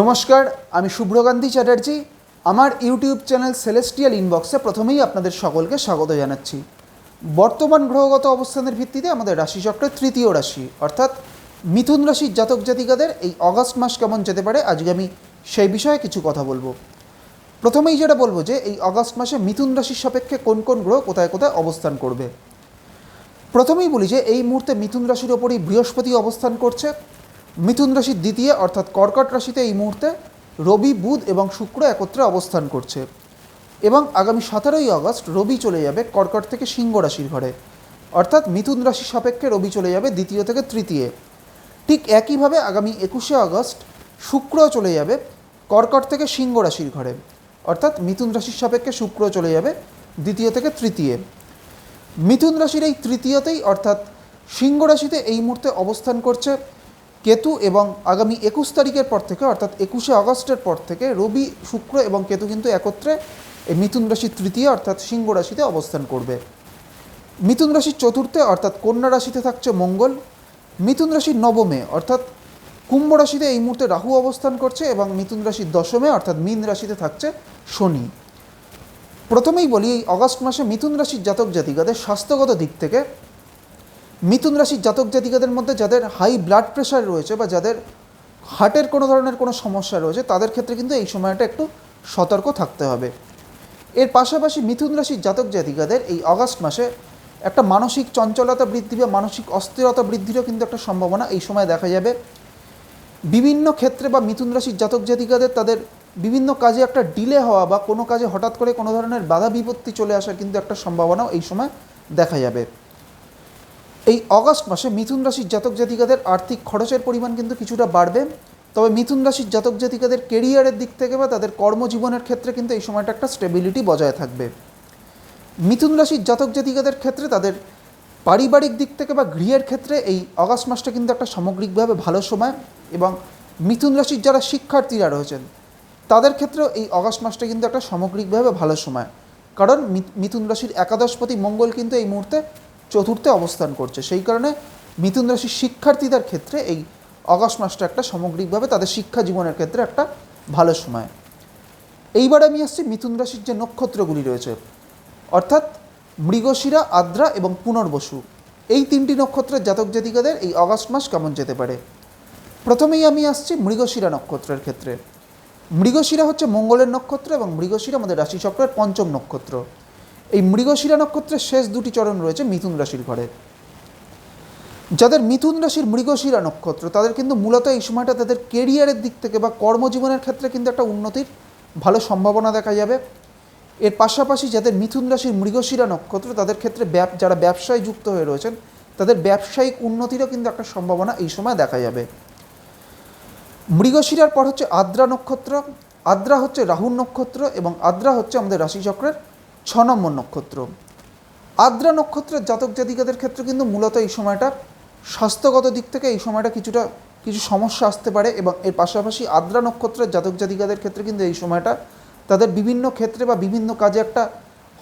নমস্কার, আমি শুভ্রকান্তি চ্যাটার্জি। আমার ইউটিউব চ্যানেল সেলেস্টিয়াল ইনবক্সে প্রথমেই আপনাদের সকলকে স্বাগত জানাচ্ছি। বর্তমান গ্রহগত অবস্থানের ভিত্তিতে আমাদের রাশিচক্রের তৃতীয় রাশি, অর্থাৎ মিথুন রাশির জাতক জাতিকাদের এই অগাস্ট মাস কেমন যেতে পারে আজকে আমি সেই বিষয়ে কিছু কথা বলব। প্রথমেই যেটা বলব যে, এই অগাস্ট মাসে মিথুন রাশির সাপেক্ষে কোন কোন গ্রহ কোথায় কোথায় অবস্থান করবে। প্রথমেই বলি যে, এই মুহূর্তে মিথুন রাশির ওপরই বৃহস্পতি অবস্থান করছে। মিথুন রাশির দ্বিতীয় অর্থাৎ কর্কট রাশিতে এই মুহূর্তে রবি, বুধ এবং শুক্র একত্রে অবস্থান করছে। এবং আগামী সতেরোই আগস্ট রবি চলে যাবে কর্কট থেকে সিংহ রাশির ঘরে। অর্থাৎ মিথুন রাশির সাপেক্ষে রবি চলে যাবে দ্বিতীয় থেকে তৃতীয়। ঠিক একইভাবে আগামী একুশে আগস্ট শুক্র চলে যাবে কর্কট থেকে সিংহ রাশির ঘরে। অর্থাৎ মিথুন রাশির সাপেক্ষে শুক্র চলে যাবে দ্বিতীয় থেকে তৃতীয়। মিথুন রাশির এই তৃতীয়তেই অর্থাৎ সিংহ রাশিতে এই মুহূর্তে অবস্থান করছে কেতু এবং আগামী একুশ তারিখের পর থেকে, অর্থাৎ একুশে আগস্টের পর থেকে রবি, শুক্র এবং কেতু কিন্তু একত্রে এই মিথুন রাশির তৃতীয়, অর্থাৎ সিংহ রাশিতে অবস্থান করবে। মিথুন রাশির চতুর্থে, অর্থাৎ কন্যা রাশিতে থাকছে মঙ্গল। মিথুন রাশির নবমে, অর্থাৎ কুম্ভ রাশিতে এই মুহূর্তে রাহু অবস্থান করছে এবং মিথুন রাশির দশমে, অর্থাৎ মীন রাশিতে থাকছে শনি। প্রথমেই বলি, এই অগস্ট মাসে মিথুন রাশির জাতক জাতিকাদের স্বাস্থ্যগত দিক থেকে মিথুন রাশির জাতক জাতিকাদের মধ্যে যাদের হাই ব্লাড প্রেশার রয়েছে বা যাদের হার্টের কোনো ধরনের কোনো সমস্যা রয়েছে, তাদের ক্ষেত্রে কিন্তু এই সময়টা একটু সতর্ক থাকতে হবে। এর পাশাপাশি মিথুন রাশির জাতক জাতিকাদের এই অগাস্ট মাসে একটা মানসিক চঞ্চলতা বৃদ্ধি বা মানসিক অস্থিরতা বৃদ্ধিরও কিন্তু একটা সম্ভাবনা এই সময় দেখা যাবে। বিভিন্ন ক্ষেত্রে বা মিথুন রাশির জাতক জাতিকাদের তাদের বিভিন্ন কাজে একটা ডিলে হওয়া বা কোনো কাজে হঠাৎ করে কোনো ধরনের বাধা বিপত্তি চলে আসার কিন্তু একটা সম্ভাবনাও এই সময় দেখা যাবে। এই অগাস্ট মাসে মিথুন রাশির জাতক জাতিকাদের আর্থিক খরচের পরিমাণ কিন্তু কিছুটা বাড়বে। তবে মিথুন রাশির জাতক জাতিকাদের কেরিয়ারের দিক থেকে বা তাদের কর্মজীবনের ক্ষেত্রে কিন্তু এই সময়টা একটা স্টেবিলিটি বজায় থাকবে। মিথুন রাশির জাতক জাতিকাদের ক্ষেত্রে তাদের পারিবারিক দিক থেকে বা গৃহের ক্ষেত্রে এই অগাস্ট মাসটা কিন্তু একটা সামগ্রিকভাবে ভালো সময় এবং মিথুন রাশির যারা শিক্ষার্থীরা রয়েছেন, তাদের ক্ষেত্রেও এই অগাস্ট মাসটা কিন্তু একটা সামগ্রিকভাবে ভালো সময়। কারণ মিথুন রাশির একাদশপতি মঙ্গল কিন্তু এই মুহূর্তে চতুর্থে অবস্থান করছে। সেই কারণে মিথুন রাশির শিক্ষার্থীদের ক্ষেত্রে এই অগাস্ট মাসটা একটা সামগ্রিকভাবে তাদের শিক্ষা জীবনের ক্ষেত্রে একটা ভালো সময়। এইবার আমি আসছি মিথুন রাশির যে নক্ষত্রগুলি রয়েছে, অর্থাৎ মৃগশিরা, আদ্রা এবং পুনর্বসু। এই তিনটি নক্ষত্রের জাতক জাতিকাদের এই অগাস্ট মাস কেমন যেতে পারে? প্রথমেই আমি আসছি মৃগশিরা নক্ষত্রের ক্ষেত্রে। মৃগশিরা হচ্ছে মঙ্গলের নক্ষত্র এবং মৃগশিরা আমাদের রাশিচক্রের পঞ্চম নক্ষত্র। এই মৃগশিরা নক্ষত্রের শেষ দুটি চরণ রয়েছে মিথুন রাশির ঘরে। যাদের মিথুন রাশির মৃগশিরা নক্ষত্র, তাদের কিন্তু মূলত এই সময়টা তাদের কেরিয়ারের দিক থেকে বা কর্মজীবনের ক্ষেত্রে কিন্তু একটা উন্নতির ভালো সম্ভাবনা দেখা যাবে। এর পাশাপাশি যাদের মিথুন রাশির মৃগশিরা নক্ষত্র, তাদের ক্ষেত্রে যারা ব্যবসায় যুক্ত হয়ে রয়েছেন, তাদের ব্যবসায়িক উন্নতিরও কিন্তু একটা সম্ভাবনা এই সময় দেখা যাবে। মৃগশিরার পর হচ্ছে আদ্রা নক্ষত্র, আদ্রা হচ্ছে রাহুর নক্ষত্র এবং আদ্রা হচ্ছে আমাদের রাশিচক্রের ছ নম্বর নক্ষত্র। আদ্রা নক্ষত্রের জাতক জাতিকাদের ক্ষেত্রে কিন্তু মূলত এই সময়টা স্বাস্থ্যগত দিক থেকে এই সময়টা কিছুটা, কিছু সমস্যা আসতে পারে এবং এর পাশাপাশি আদ্রা নক্ষত্রের জাতক জাতিকাদের ক্ষেত্রে কিন্তু এই সময়টা তাদের বিভিন্ন ক্ষেত্রে বা বিভিন্ন কাজে একটা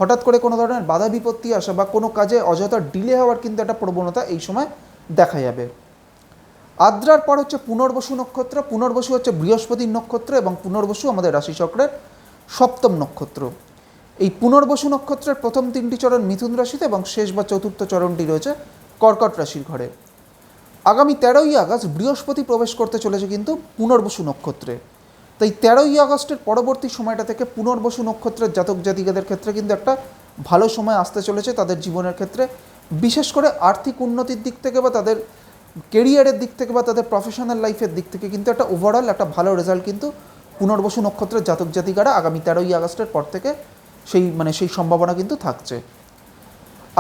হঠাৎ করে কোনো ধরনের বাধা বিপত্তি আসা বা কোনো কাজে অযথা ডিলে হওয়ার কিন্তু একটা প্রবণতা এই সময় দেখা যাবে। আদ্রার পর হচ্ছে পুনর্বসু নক্ষত্র, পুনর্বসু হচ্ছে বৃহস্পতির নক্ষত্র এবং পুনর্বসু আমাদের রাশিচক্রের সপ্তম নক্ষত্র। এই পুনর্বসু নক্ষত্রের প্রথম তিনটি চরণ মিথুন রাশিতে এবং শেষ বা চতুর্থ চরণটি রয়েছে কর্কট রাশির ঘরে। আগামী তেরোই আগস্ট বৃহস্পতি প্রবেশ করতে চলেছে কিন্তু পুনর্বসু নক্ষত্রে। তাই তেরোই আগস্টের পরবর্তী সময়টা থেকে পুনর্বসু নক্ষত্রের জাতক জাতিকাদের ক্ষেত্রে কিন্তু একটা ভালো সময় আসতে চলেছে তাদের জীবনের ক্ষেত্রে। বিশেষ করে আর্থিক উন্নতির দিক থেকে বা তাদের কেরিয়ারের দিক থেকে বা তাদের প্রফেশনাল লাইফের দিক থেকে কিন্তু একটা ওভারঅল একটা ভালো রেজাল্ট কিন্তু পুনর্বসু নক্ষত্রের জাতক জাতিকারা আগামী তেরোই আগস্টের পর থেকে সেই মানে সেই সম্ভাবনা কিন্তু থাকছে।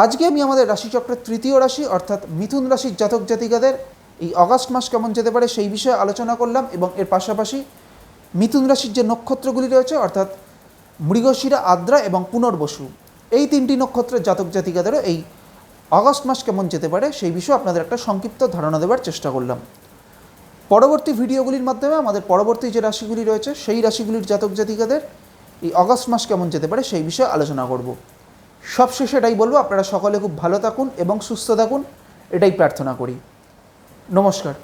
আজকে আমি আমাদের রাশিচক্রের তৃতীয় রাশি, অর্থাৎ মিথুন রাশির জাতক জাতিকাদের এই অগাস্ট মাস কেমন যেতে পারে সেই বিষয়ে আলোচনা করলাম এবং এর পাশাপাশি মিথুন রাশির যে নক্ষত্রগুলি রয়েছে, অর্থাৎ মৃগশিরা, আদ্রা এবং পুনর্বসু, এই তিনটি নক্ষত্রের জাতক জাতিকাদেরও এই আগস্ট মাস কেমন যেতে পারে সেই বিষয়ে আপনাদের একটা সংক্ষিপ্ত ধারণা দেওয়ার চেষ্টা করলাম। পরবর্তী ভিডিওগুলির মাধ্যমে আমাদের পরবর্তী যে রাশিগুলি রয়েছে, সেই রাশিগুলির জাতক জাতিকাদের এই অগস্ট মাস কেমন যেতে পারে সেই বিষয়ে আলোচনা করব। সবশেষে এটাই বলব, আপনারা সকলে খুব ভালো থাকুন এবং সুস্থ থাকুন, এটাই প্রার্থনা করি। নমস্কার।